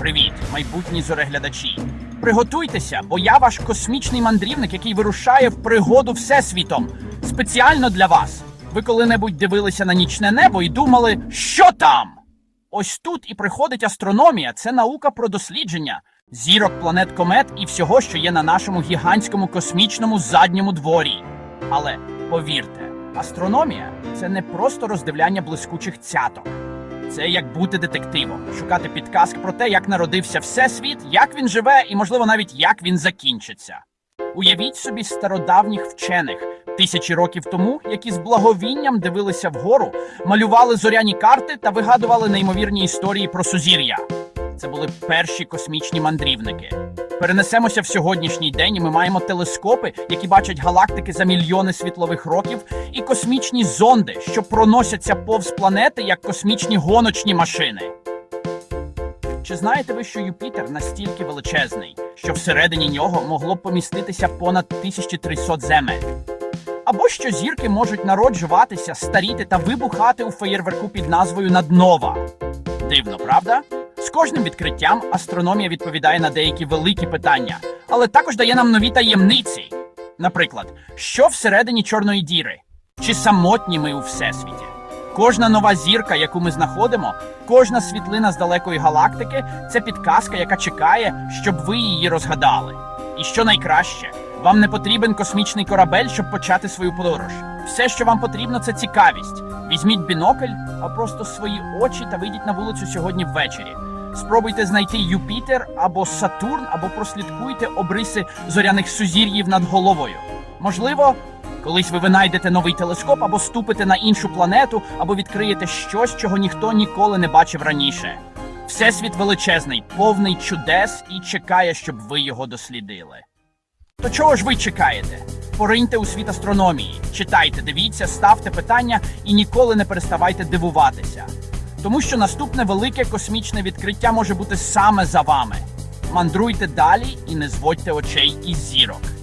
Привіт, майбутні зореглядачі. Приготуйтеся, бо я ваш космічний мандрівник, який вирушає в пригоду всесвітом. Спеціально для вас. Ви коли-небудь дивилися на нічне небо і думали, що там? Ось тут і приходить астрономія. Це наука про дослідження зірок, планет, комет і всього, що є на нашому гігантському космічному задньому дворі. Але повірте, астрономія це не просто роздивляння блискучих цяток. Це як бути детективом, шукати підказки про те, як народився всесвіт, як він живе, і, можливо, навіть як він закінчиться. Уявіть собі стародавніх вчених тисячі років тому, які з благовінням дивилися вгору, малювали зоряні карти та вигадували неймовірні історії про сузір'я. Це були перші космічні мандрівники. Перенесемося в сьогоднішній день, і ми маємо телескопи, які бачать галактики за мільйони світлових років, космічні зонди, що проносяться повз планети як космічні гоночні машини. Чи знаєте ви, що Юпітер настільки величезний, що всередині нього могло б поміститися понад 1300 земель? Або що зірки можуть народжуватися, старіти та вибухати у феєрверку під назвою Наднова? Дивно, правда? З кожним відкриттям астрономія відповідає на деякі великі питання, але також дає нам нові таємниці. Наприклад, що всередині чорної діри? Чи самотні ми у всесвіті? Кожна нова зірка, яку ми знаходимо, кожна світлина з далекої галактики це підказка, яка чекає, щоб ви її розгадали. І що найкраще, вам не потрібен космічний корабель, щоб почати свою подорож. Все, що вам потрібно, це цікавість. Візьміть бінокль, а просто свої очі та вийдіть на вулицю сьогодні ввечері. Спробуйте знайти Юпітер або Сатурн, або прослідкуйте обриси зоряних сузір'їв над головою. Можливо, колись ви винайдете новий телескоп або ступите на іншу планету, або відкриєте щось, чого ніхто ніколи не бачив раніше. Всесвіт величезний, повний чудес і чекає, щоб ви його дослідили. То чого ж ви чекаєте? Пориньте у світ астрономії, читайте, дивіться, ставте питання і ніколи не переставайте дивуватися. Тому що наступне велике космічне відкриття може бути саме за вами. Мандруйте далі і не зводьте очей із зірок.